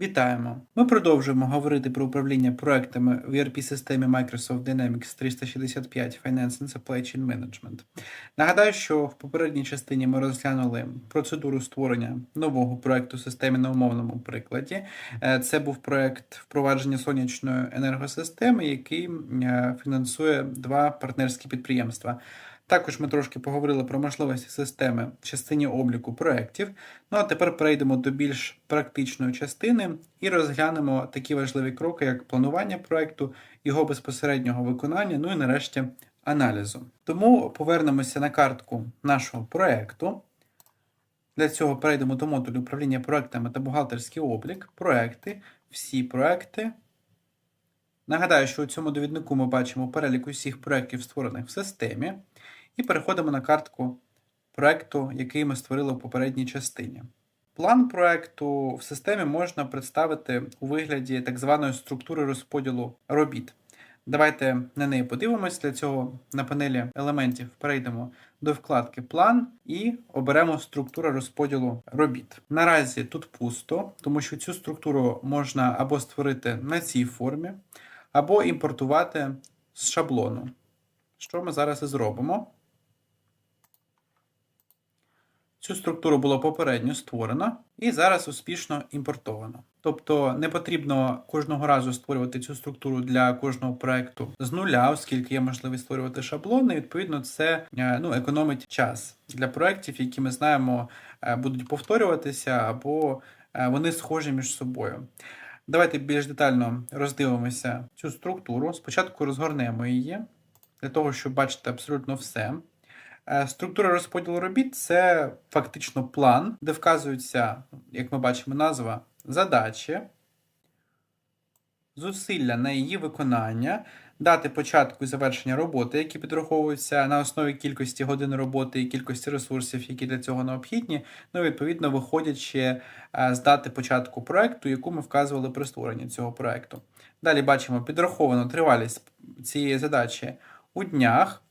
Вітаємо! Ми продовжуємо говорити про управління проектами в ERP-системі Microsoft Dynamics 365 Finance and Supply Chain Management. Нагадаю, що в попередній частині ми розглянули процедуру створення нового проекту в системі на умовному прикладі. Е, Це був проект впровадження сонячної енергосистеми, який е, фінансує два партнерські підприємства. Також ми трошки поговорили про можливості системи в частині обліку проєктів. Ну а тепер перейдемо до більш практичної частини і розглянемо такі важливі кроки, як планування проєкту, його безпосереднього виконання, ну і нарешті аналізу. Тому повернемося на картку нашого проєкту. Для цього перейдемо до модулю управління проектами та бухгалтерський облік, проекти, всі проекти. Нагадаю, що у цьому довіднику ми бачимо перелік усіх проєктів, створених в системі, і переходимо на картку проєкту, який ми створили в попередній частині. План проєкту в системі можна представити у вигляді так званої структури розподілу робіт. Давайте на неї подивимось. Для цього на панелі елементів перейдемо до вкладки План і оберемо структуру розподілу робіт. Наразі тут пусто, тому що цю структуру можна або створити на цій формі, або імпортувати з шаблону. Що ми зараз і зробимо. Цю структуру було попередньо створено і зараз успішно імпортовано. Тобто не потрібно кожного разу створювати цю структуру для кожного проекту з нуля, оскільки є можливість створювати шаблони. Відповідно, це е, ну, економить час для проєктів, які ми знаємо, е, будуть повторюватися або е, вони схожі між собою. Давайте більш детально роздивимося цю структуру. Спочатку розгорнемо її для того, щоб бачити абсолютно все. Е, Структура розподілу робіт це фактично план, де вказуються, як ми бачимо, назва задачі, зусилля на її виконання, дати початку і завершення роботи, які підраховуються на основі кількості годин роботи і кількості ресурсів, які для цього необхідні. Ну, відповідно, виходячи е, з дати початку проекту, яку ми вказували при створенні цього проекту. Далі бачимо підраховану тривалість цієї задачі у днях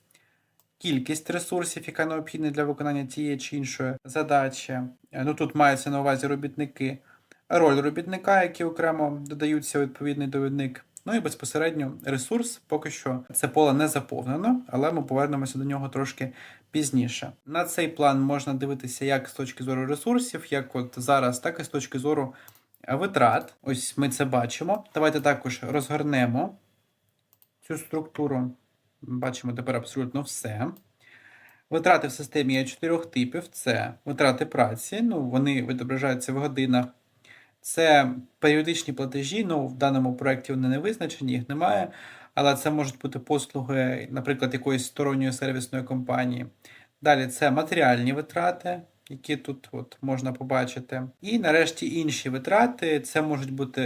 кількість ресурсів, яка необхідна для виконання тієї чи іншої задачі. Е, Ну тут мається на увазі робітники, роль робітника, які окремо додаються відповідний довідник. Ну і безпосередньо ресурс, поки що це поле не заповнено, але ми повернемося до нього трошки пізніше. На цей план можна дивитися як з точки зору ресурсів, як от зараз, так і з точки зору витрат. Ось ми це бачимо. Давайте також розгорнемо цю структуру. Бачимо тепер абсолютно все. Витрати в системі є чотирьох типів: це витрати праці, ну, вони відображаються в годинах. Це періодичні платежі, ну в даному проєкті вони не визначені, їх немає. Але це можуть бути послуги, наприклад, якоїсь сторонньої сервісної компанії. Далі це матеріальні витрати, які тут от можна побачити. І нарешті інші витрати це можуть бути,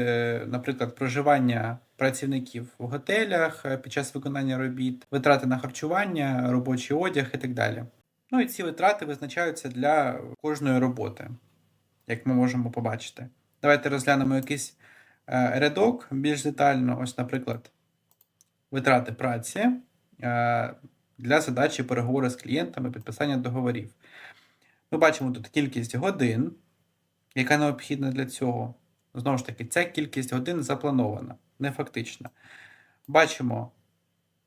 наприклад, проживання працівників в готелях е, під час виконання робіт, витрати на харчування, робочий одяг і так далі. Ну і ці витрати визначаються для кожної роботи, як ми можемо побачити. Давайте розглянемо якийсь е, рядок більш детально. Ось, наприклад, витрати праці е, для задачі переговору з клієнтами, підписання договорів. Ми бачимо тут кількість годин, яка необхідна для цього. Знову ж таки, ця кількість годин запланована, не фактична. Бачимо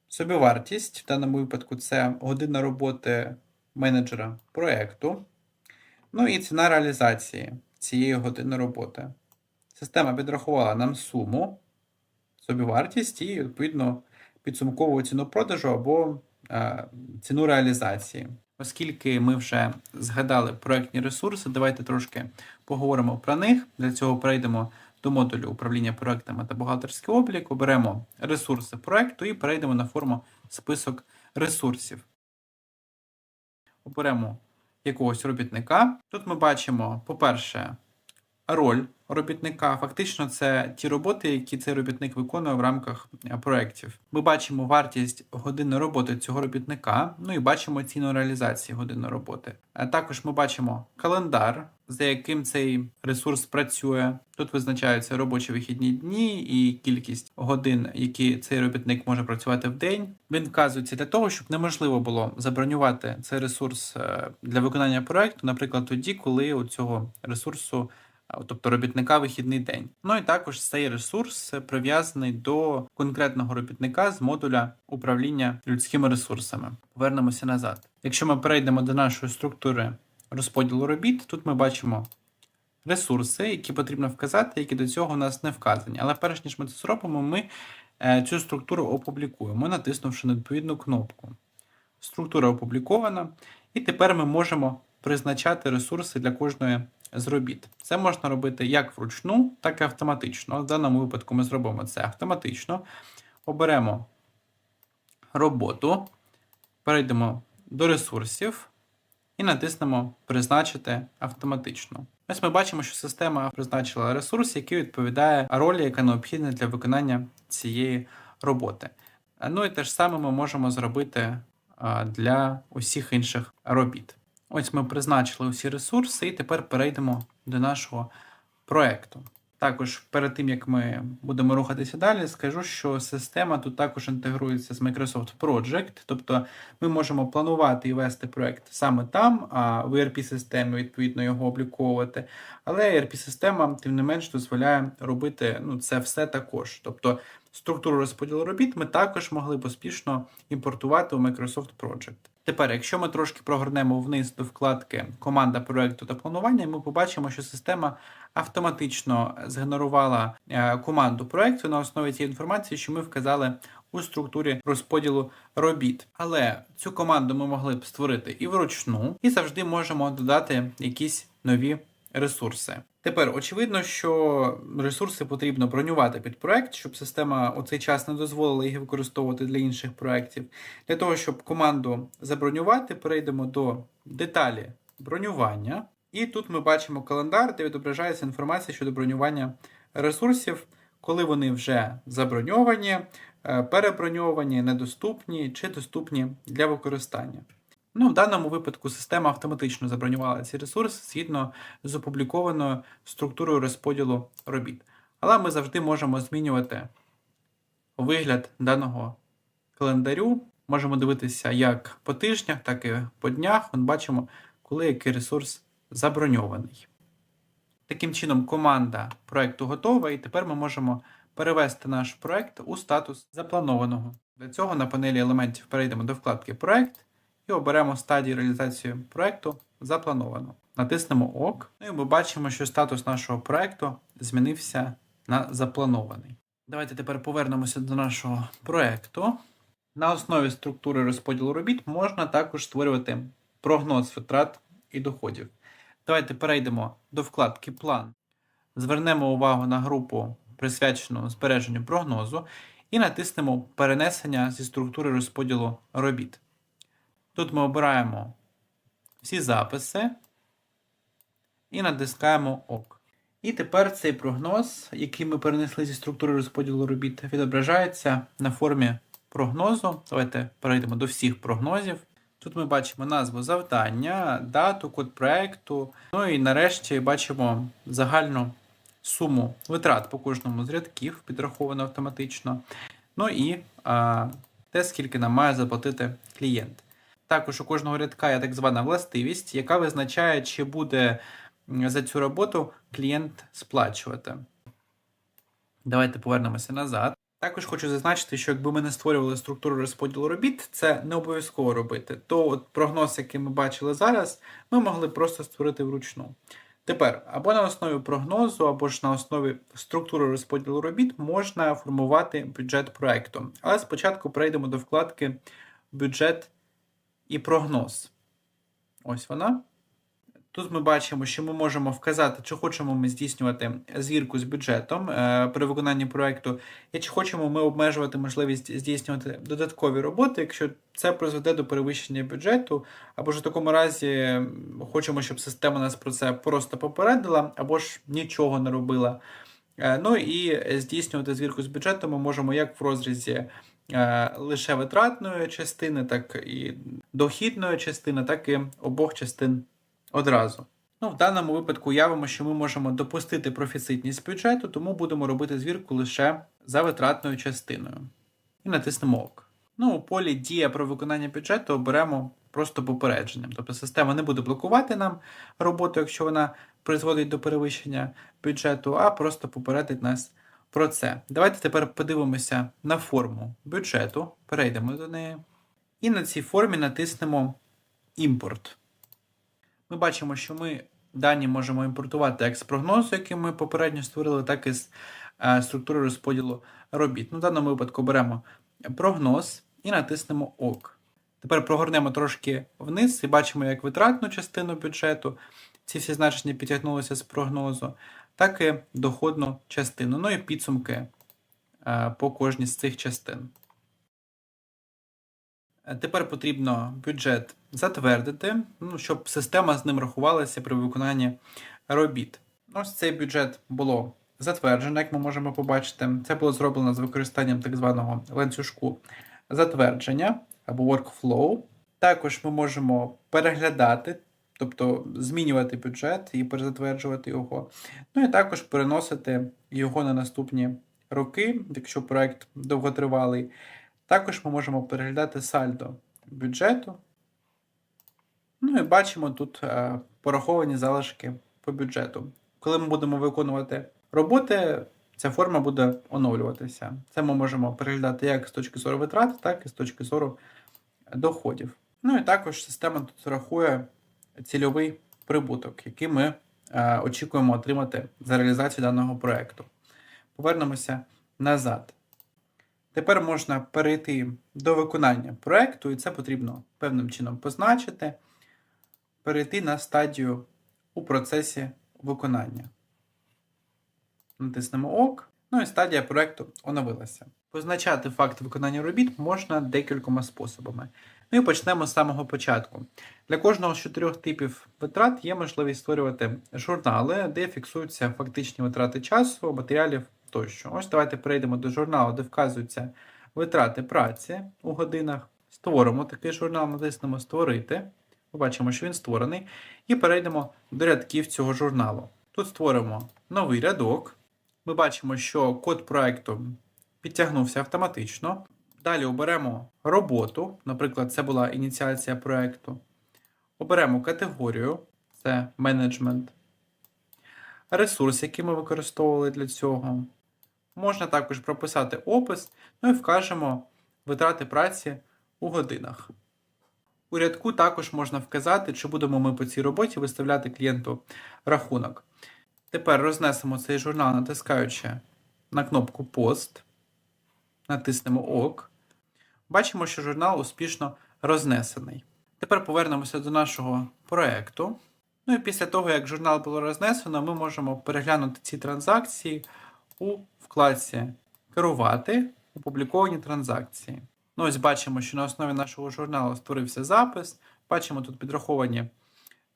собівартість, в даному випадку це година роботи менеджера проєкту. Ну і ціна реалізації цієї години роботи. Система підрахувала нам суму, собівартість і, відповідно, підсумкову ціну продажу або е, ціну реалізації. Оскільки ми вже згадали проектні ресурси, давайте трошки поговоримо про них. Для цього перейдемо до модулю управління проектами та бухгалтерський облік, оберемо ресурси проекту і перейдемо на форму список ресурсів. Оберемо якогось робітника. Тут ми бачимо, по-перше, роль робітника. Фактично, це ті роботи, які цей робітник виконує в рамках е, проєктів. Ми бачимо вартість години роботи цього робітника, ну і бачимо ціну реалізації години роботи. А також ми бачимо календар, за яким цей ресурс працює. Тут визначаються робочі вихідні дні і кількість годин, які цей робітник може працювати в день. Він вказується для того, щоб неможливо було забронювати цей ресурс е, для виконання проекту, наприклад, тоді, коли у цього ресурсу тобто робітника вихідний день. Ну і також цей ресурс прив'язаний до конкретного робітника з модуля управління людськими ресурсами. Повернемося назад. Якщо ми перейдемо до нашої структури розподілу робіт, тут ми бачимо ресурси, які потрібно вказати, які до цього у нас не вказані. Але перш ніж ми це зробимо, ми е, цю структуру опублікуємо, натиснувши на відповідну кнопку. Структура опублікована, і тепер ми можемо призначати ресурси для кожної з робіт. Це можна робити як вручну, так і автоматично. В даному випадку ми зробимо це автоматично. Оберемо роботу, перейдемо до ресурсів і натиснемо Призначити автоматично. Ось ми бачимо, що система призначила ресурс, який відповідає ролі, яка необхідна для виконання цієї роботи. Ну і те ж саме ми можемо зробити для усіх інших робіт. Ось ми призначили усі ресурси, і тепер перейдемо до нашого проекту. Також перед тим як ми будемо рухатися далі, скажу, що система тут також інтегрується з Microsoft Project, тобто ми можемо планувати і вести проект саме там, а в ERP-системі відповідно його обліковувати. Але ERP-система, тим не менш, дозволяє робити ну, це все також. Тобто структуру розподілу робіт ми також могли б успішно імпортувати у Microsoft Project. Тепер, якщо ми трошки прогорнемо вниз до вкладки Команда проекту та планування, ми побачимо, що система автоматично згенерувала е, команду проекту на основі цієї інформації, що ми вказали у структурі розподілу робіт. Але цю команду ми могли б створити і вручну, і завжди можемо додати якісь нові ресурси. Тепер очевидно, що ресурси потрібно бронювати під проект, щоб система у цей час не дозволила їх використовувати для інших проєктів. Для того, щоб команду забронювати, перейдемо до деталі бронювання. І тут ми бачимо календар, де відображається інформація щодо бронювання ресурсів, коли вони вже заброньовані, е, переброньовані, недоступні чи доступні для використання. Ну, в даному випадку система автоматично забронювала ці ресурси згідно з опублікованою структурою розподілу робіт. Але ми завжди можемо змінювати вигляд даного календарю. Можемо дивитися як по тижнях, так і по днях. От бачимо, коли який ресурс заброньований. Таким чином, команда проекту готова, і тепер ми можемо перевести наш проект у статус запланованого. Для цього на панелі елементів перейдемо до вкладки Проект і оберемо стадію реалізації проекту заплановано. Натиснемо ОК, ну і ми бачимо, що статус нашого проекту змінився на запланований. Давайте тепер повернемося до нашого проекту. На основі структури розподілу робіт можна також створювати прогноз витрат і доходів. Давайте перейдемо до вкладки План. Звернемо увагу на групу, присвячену збереженню прогнозу, і натиснемо Перенесення зі структури розподілу робіт. Тут ми обираємо всі записи і натискаємо ОК. І тепер цей прогноз, який ми перенесли зі структури розподілу робіт, відображається на формі прогнозу. Давайте перейдемо до всіх прогнозів. Тут ми бачимо назву завдання, дату, код проекту. Ну і нарешті бачимо загальну суму витрат по кожному з рядків, підраховано автоматично. Ну і а, те, скільки нам має заплатити клієнт. Також у кожного рядка є так звана властивість, яка визначає, чи буде за цю роботу клієнт сплачувати. Давайте повернемося назад. Також хочу зазначити, що якби ми не створювали структуру розподілу робіт, це не обов'язково робити. То от прогноз, який ми бачили зараз, ми могли просто створити вручну. Тепер або на основі прогнозу, або ж на основі структури розподілу робіт можна формувати бюджет проекту. Але спочатку перейдемо до вкладки Бюджет і прогноз. Ось вона. Тут ми бачимо, що ми можемо вказати, чи хочемо ми здійснювати звірку з бюджетом е, при виконанні проєкту, і чи хочемо ми обмежувати можливість здійснювати додаткові роботи, якщо це призведе до перевищення бюджету, або ж в такому разі хочемо, щоб система нас про це просто попередила, або ж нічого не робила. Е, ну і здійснювати звірку з бюджетом ми можемо як в розрізі лише витратної частини, так і дохідної частини, так і обох частин одразу. Ну, В даному випадку уявимо, що ми можемо допустити профіцитність бюджету, тому будемо робити звірку лише за витратною частиною. І натиснемо ОК. Ну, у полі Дія про виконання бюджету оберемо просто попередженням. Тобто система не буде блокувати нам роботу, якщо вона призводить до перевищення бюджету, а просто попередить нас про це. Давайте тепер подивимося на форму бюджету, перейдемо до неї. І на цій формі натиснемо імпорт. Ми бачимо, що ми дані можемо імпортувати як з прогнозу, який ми попередньо створили, так і з е, структури розподілу робіт. Ну, в даному випадку беремо прогноз і натиснемо ОК. Тепер прогорнемо трошки вниз і бачимо як витратну частину бюджету. Ці всі значення підтягнулися з прогнозу, так і доходну частину. Ну і підсумки е, по кожній з цих частин. Е, Тепер потрібно бюджет затвердити, ну, щоб система з ним рахувалася при виконанні робіт. Ось цей бюджет було затверджено, як ми можемо побачити. Це було зроблено з використанням так званого ланцюжку затвердження або workflow. Також ми можемо переглядати, тобто змінювати бюджет і перезатверджувати його. Ну і також переносити його на наступні роки, якщо проект довготривалий. Також ми можемо переглядати сальдо бюджету. Ну і бачимо тут е, пораховані залишки по бюджету. Коли ми будемо виконувати роботи, ця форма буде оновлюватися. Це ми можемо переглядати як з точки зору витрат, так і з точки зору доходів. Ну і також система тут рахує цільовий прибуток, який ми е, очікуємо отримати за реалізацію даного проекту. Повернемося назад. Тепер можна перейти до виконання проекту, і це потрібно певним чином позначити, перейти на стадію у процесі виконання. Натиснемо ОК. Ну і стадія проекту оновилася. Позначати факт виконання робіт можна декількома способами. Ну і почнемо з самого початку. Для кожного з чотирьох типів витрат є можливість створювати журнали, де фіксуються фактичні витрати часу, матеріалів тощо. Ось давайте перейдемо до журналу, де вказуються витрати праці у годинах. Створимо такий журнал, натиснемо Створити. Побачимо, що він створений. І перейдемо до рядків цього журналу. Тут створимо новий рядок. Ми бачимо, що код проекту підтягнувся автоматично. Далі оберемо роботу, наприклад, це була ініціація проекту. Оберемо категорію, це менеджмент. Ресурс, який ми використовували для цього. Можна також прописати опис, ну і вкажемо витрати праці у годинах. У рядку також можна вказати, чи будемо ми по цій роботі виставляти клієнту рахунок. Тепер рознесемо цей журнал, натискаючи на кнопку Пост, натиснемо ОК. Бачимо, що журнал успішно рознесений. Тепер повернемося до нашого проекту. Ну і після того, як журнал було рознесено, ми можемо переглянути ці транзакції у вкладці Керувати опубліковані транзакції. Ну, ось бачимо, що на основі нашого журналу створився запис. Бачимо тут підраховані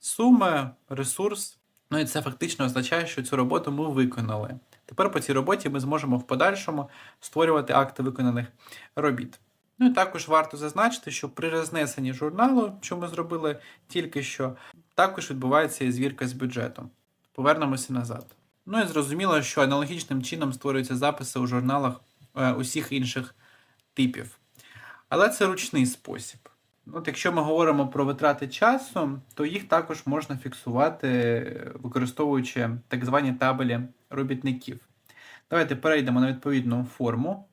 суми, ресурс. Ну і це фактично означає, що цю роботу ми виконали. Тепер по цій роботі ми зможемо в подальшому створювати акти виконаних робіт. Ну і також варто зазначити, що при рознесенні журналу, що ми зробили тільки що, також відбувається і звірка з бюджетом. Повернемося назад. Ну і зрозуміло, що аналогічним чином створюються записи у журналах е, усіх інших типів. Але це ручний спосіб. От якщо ми говоримо про витрати часу, то їх також можна фіксувати, використовуючи так звані табелі робітників. Давайте перейдемо на відповідну форму.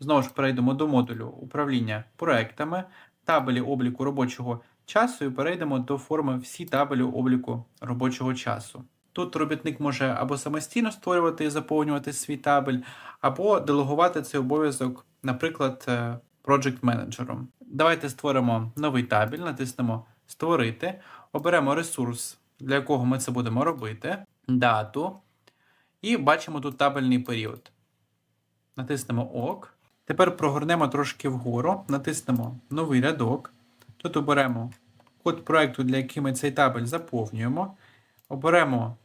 Знову ж перейдемо до модулю управління проектами, табелі обліку робочого часу і перейдемо до форми всі табелі обліку робочого часу. Тут робітник може або самостійно створювати і заповнювати свій табель, або делегувати цей обов'язок, наприклад, е, project менеджером. Давайте створимо новий табель, натиснемо Створити, оберемо ресурс, для якого ми це будемо робити, дату, і бачимо тут табельний період. Натиснемо ОК. Тепер прогорнемо трошки вгору, натиснемо новий рядок. Тут оберемо код проекту, для який ми цей табель заповнюємо. Оберемо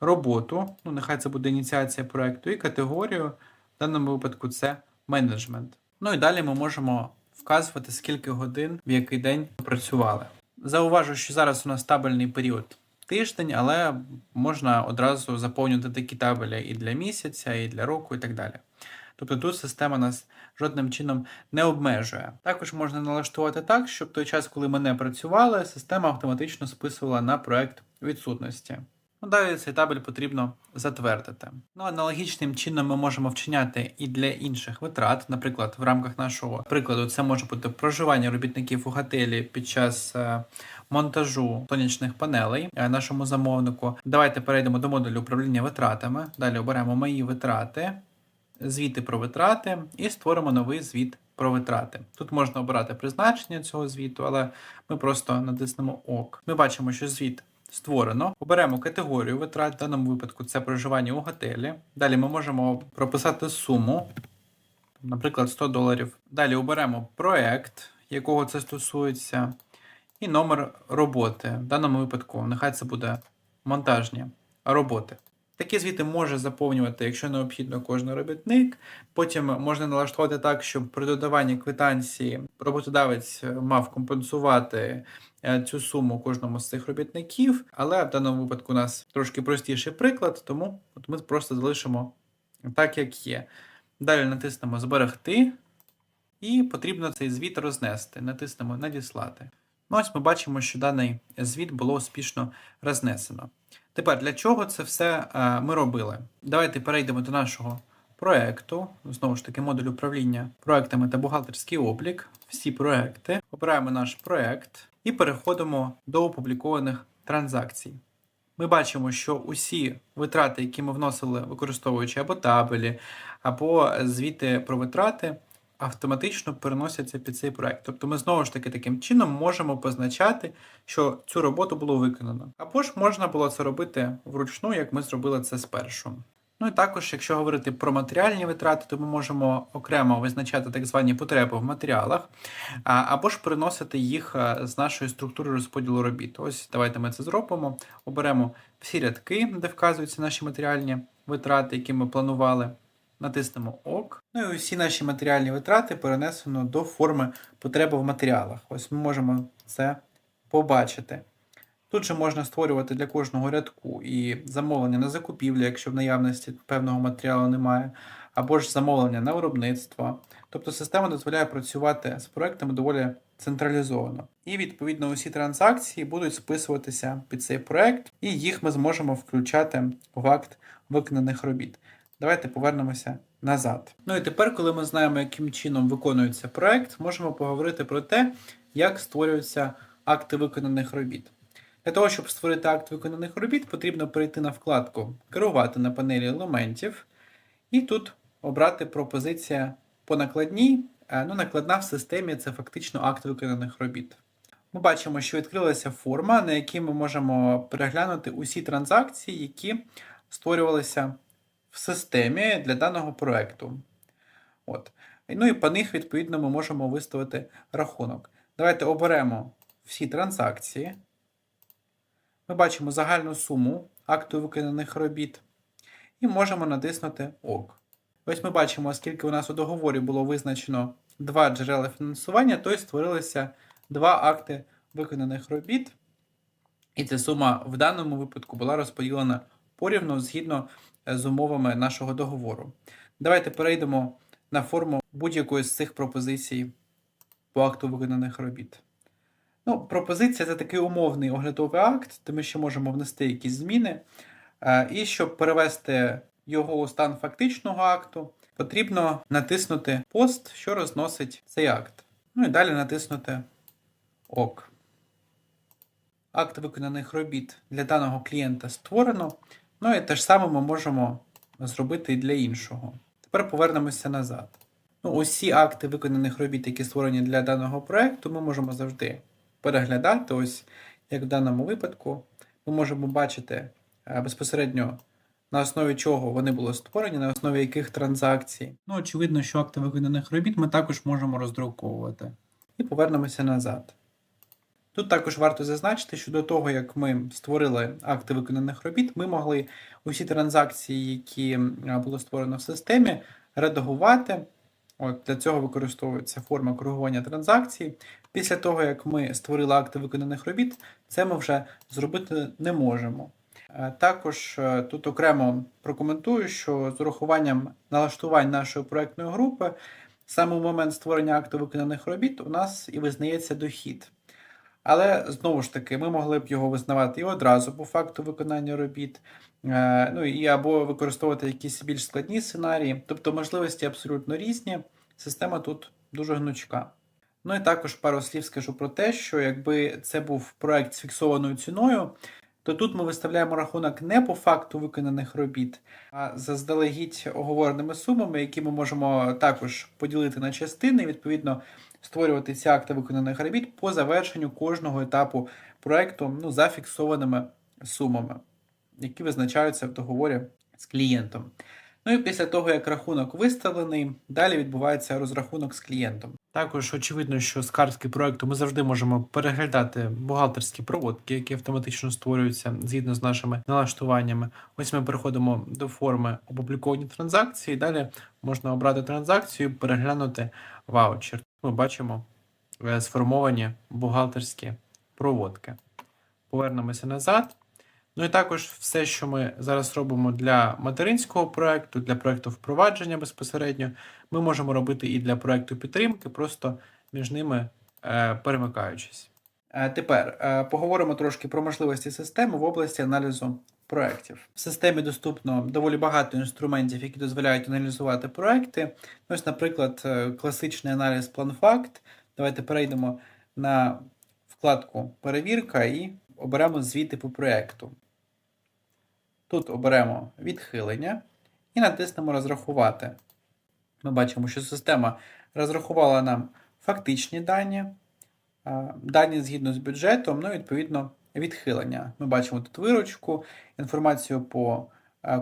роботу, ну нехай це буде ініціація проекту, і категорію, в даному випадку це менеджмент. Ну і далі ми можемо вказувати, скільки годин в який день працювали. Зауважу, що зараз у нас табельний період тиждень, але можна одразу заповнювати такі табелі і для місяця, і для року, і так далі. Тобто тут система нас жодним чином не обмежує. Також можна налаштувати так, щоб той час, коли ми не працювали, система автоматично списувала на проект відсутності. Ну, далі цей табель потрібно затвердити. Ну, аналогічним чином ми можемо вчиняти і для інших витрат. Наприклад, в рамках нашого прикладу це може бути проживання робітників у готелі під час е, монтажу сонячних панелей е, нашому замовнику. Давайте перейдемо до модулю управління витратами. Далі оберемо мої витрати, звіти про витрати і створимо новий звіт про витрати. Тут можна обирати призначення цього звіту, але ми просто натиснемо ОК. Ми бачимо, що звіт створено. Оберемо категорію витрат, в даному випадку це проживання у готелі. Далі ми можемо прописати суму, наприклад, 100 доларів. Далі оберемо проект, якого це стосується, і номер роботи. В даному випадку, нехай це буде монтажні роботи. Такі звіти може заповнювати, якщо необхідно, кожен робітник. Потім можна налаштувати так, щоб при додаванні квитанції роботодавець мав компенсувати е, цю суму кожному з цих робітників. Але в даному випадку у нас трошки простіший приклад, тому от ми просто залишимо так, як є. Далі натиснемо Зберегти, і потрібно цей звіт рознести. Натиснемо Надіслати. Ну, ось ми бачимо, що даний звіт було успішно рознесено. Тепер для чого це все е, ми робили? Давайте перейдемо до нашого проекту. Знову ж таки, модуль управління проектами та бухгалтерський облік. Всі проекти. Обираємо наш проект і переходимо до опублікованих транзакцій. Ми бачимо, що усі витрати, які ми вносили, використовуючи або табелі, або звіти про витрати, автоматично переносяться під цей проект. Тобто ми знову ж таки таким чином можемо позначати, що цю роботу було виконано. Або ж можна було це робити вручну, як ми зробили це спершу. Ну і також, якщо говорити про матеріальні витрати, то ми можемо окремо визначати так звані потреби в матеріалах, або ж переносити їх з нашої структури розподілу робіт. Ось давайте ми це зробимо. Оберемо всі рядки, де вказуються наші матеріальні витрати, які ми планували. Натиснемо ОК. Ну і усі наші матеріальні витрати перенесено до форми потреби в матеріалах. Ось ми можемо це побачити. Тут же можна створювати для кожного рядку і замовлення на закупівлю, якщо в наявності певного матеріалу немає, або ж замовлення на виробництво. Тобто система дозволяє працювати з проектами доволі централізовано. І відповідно усі транзакції будуть списуватися під цей проект, і їх ми зможемо включати в акт виконаних робіт. Давайте повернемося назад. Ну і тепер, коли ми знаємо, яким чином виконується проект, можемо поговорити про те, як створюються акти виконаних робіт. Для того, щоб створити акт виконаних робіт, потрібно перейти на вкладку Керувати на панелі елементів, і тут обрати пропозиція по накладній. Е, Ну, накладна в системі це фактично акт виконаних робіт. Ми бачимо, що відкрилася форма, на якій ми можемо переглянути усі транзакції, які створювалися в системі для даного проекту. От. Ну і по них, відповідно, ми можемо виставити рахунок. Давайте оберемо всі транзакції. Ми бачимо загальну суму акту виконаних робіт. І можемо натиснути ОК. Ось ми бачимо, оскільки у нас у договорі було визначено два джерела фінансування, то й створилися два акти виконаних робіт. І ця сума в даному випадку була розподілена порівну згідно з умовами нашого договору. Давайте перейдемо на форму будь-якої з цих пропозицій по акту виконаних робіт. Ну, пропозиція це такий умовний оглядовий акт, де ми ще можемо внести якісь зміни. Е, І щоб перевести його у стан фактичного акту, потрібно натиснути пост, що розносить цей акт. Ну і далі натиснути ОК. Акт виконаних робіт для даного клієнта створено. Ну і те ж саме ми можемо зробити і для іншого. Тепер повернемося назад. Ну, усі акти виконаних робіт, які створені для даного проекту, ми можемо завжди переглядати. Ось як в даному випадку, ми можемо бачити е, безпосередньо на основі чого вони були створені, на основі яких транзакцій. Ну, очевидно, що акти виконаних робіт ми також можемо роздруковувати. І повернемося назад. Тут також варто зазначити, що до того, як ми створили акти виконаних робіт, ми могли усі транзакції, які було створено в системі, редагувати. От Для цього використовується форма коригування транзакцій. Після того, як ми створили акти виконаних робіт, це ми вже зробити не можемо. Е, Також е, тут окремо прокоментую, що з урахуванням налаштувань нашої проектної групи саме в момент створення акту виконаних робіт у нас і визнається дохід. Але знову ж таки, ми могли б його визнавати і одразу по факту виконання робіт, е, ну і або використовувати якісь більш складні сценарії. Тобто можливості абсолютно різні. Система тут дуже гнучка. Ну і також пару слів скажу про те, що якби це був проект з фіксованою ціною, то тут ми виставляємо рахунок не по факту виконаних робіт, а заздалегідь оговореними сумами, які ми можемо також поділити на частини, відповідно створювати ці акти виконаних робіт по завершенню кожного етапу проекту ну, за фіксованими сумами, які визначаються в договорі з клієнтом. Ну і після того, як рахунок виставлений, далі відбувається розрахунок з клієнтом. Також очевидно, що з картки проекту ми завжди можемо переглядати бухгалтерські проводки, які автоматично створюються згідно з нашими налаштуваннями. Ось ми переходимо до форми опубліковані транзакції. Далі можна обрати транзакцію, переглянути ваучер. Ми бачимо е, сформовані бухгалтерські проводки. Повернемося назад. Ну і також все, що ми зараз робимо для материнського проекту, для проекту впровадження безпосередньо, ми можемо робити і для проекту підтримки, просто між ними е, перемикаючись. Е, тепер е, поговоримо трошки про можливості системи в області аналізу проєктів. В системі доступно доволі багато інструментів, які дозволяють аналізувати проекти. Ось, наприклад, класичний аналіз план-факт. Давайте перейдемо на вкладку Перевірка і оберемо звіти по проєкту. Тут оберемо відхилення і натиснемо Розрахувати. Ми бачимо, що система розрахувала нам фактичні дані, дані згідно з бюджетом, ну і відповідно відхилення. Ми бачимо тут виручку, інформацію по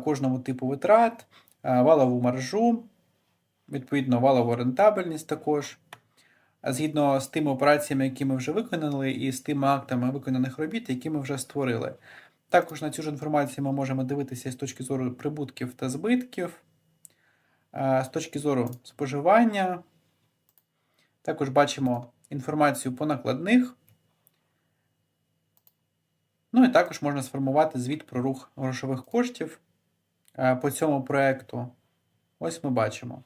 кожному типу витрат, валову маржу, відповідно, валову рентабельність також. Згідно з тими операціями, які ми вже виконали, і з тими актами виконаних робіт, які ми вже створили. Також на цю ж інформацію ми можемо дивитися з точки зору прибутків та збитків, з точки зору споживання. Також бачимо інформацію по накладних. Ну і також можна сформувати звіт про рух грошових коштів по цьому проєкту. Ось ми бачимо.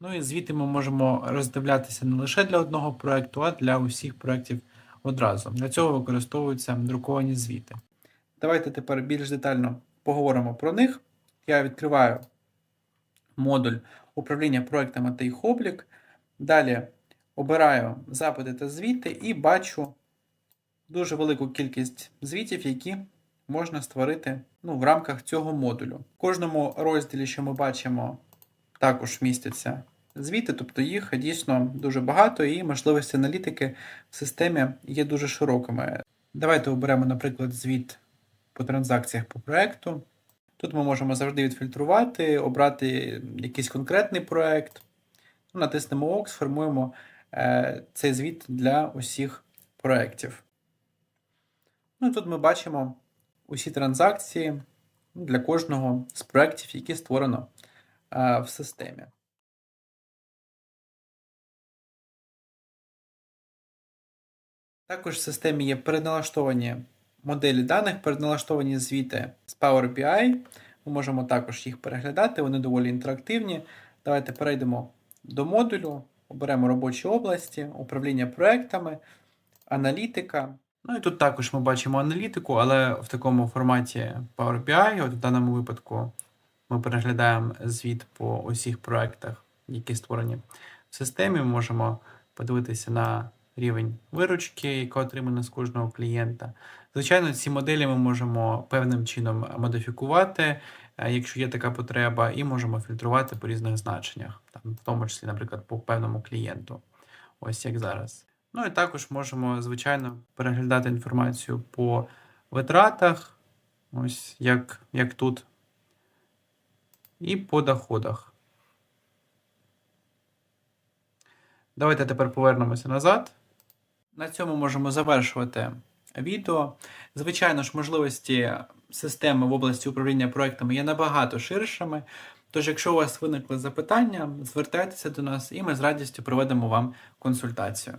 Ну і звіти ми можемо роздивлятися не лише для одного проєкту, а для усіх проєктів одразу. Для цього використовуються друковані звіти. Давайте тепер більш детально поговоримо про них. Я відкриваю модуль управління проектами та їх облік. Далі обираю запити та звіти і бачу дуже велику кількість звітів, які можна створити ну, в рамках цього модулю. В кожному розділі, що ми бачимо, також містяться звіти, тобто їх дійсно дуже багато, і можливості аналітики в системі є дуже широкими. Давайте оберемо, наприклад, звіт по транзакціях по проекту. Тут ми можемо завжди відфільтрувати, обрати якийсь конкретний проект. Ну, Натиснемо ОК, сформуємо е, цей звіт для усіх проєктів. Ну, тут ми бачимо усі транзакції для кожного з проєктів, які створено е, в системі. Також в системі є переналаштовані моделі даних, переналаштовані звіти з Power BI. Ми можемо також їх переглядати, вони доволі інтерактивні. Давайте перейдемо до модулю, оберемо робочі області, управління проектами, аналітика. Ну і тут також ми бачимо аналітику, але в такому форматі Power BI. От в даному випадку ми переглядаємо звіт по усіх проектах, які створені в системі. Ми можемо подивитися на рівень виручки, яка отримана з кожного клієнта. Звичайно, ці моделі ми можемо певним чином модифікувати, е, якщо є така потреба, і можемо фільтрувати по різних значеннях, там, в тому числі, наприклад, по певному клієнту. Ось як зараз. Ну і також можемо, звичайно, переглядати інформацію по витратах, ось як, як тут, і по доходах. Давайте тепер повернемося назад. На цьому можемо завершувати відео. Звичайно ж, можливості системи в області управління проектами є набагато ширшими. Тож, якщо у вас виникли запитання, звертайтеся до нас і ми з радістю проведемо вам консультацію.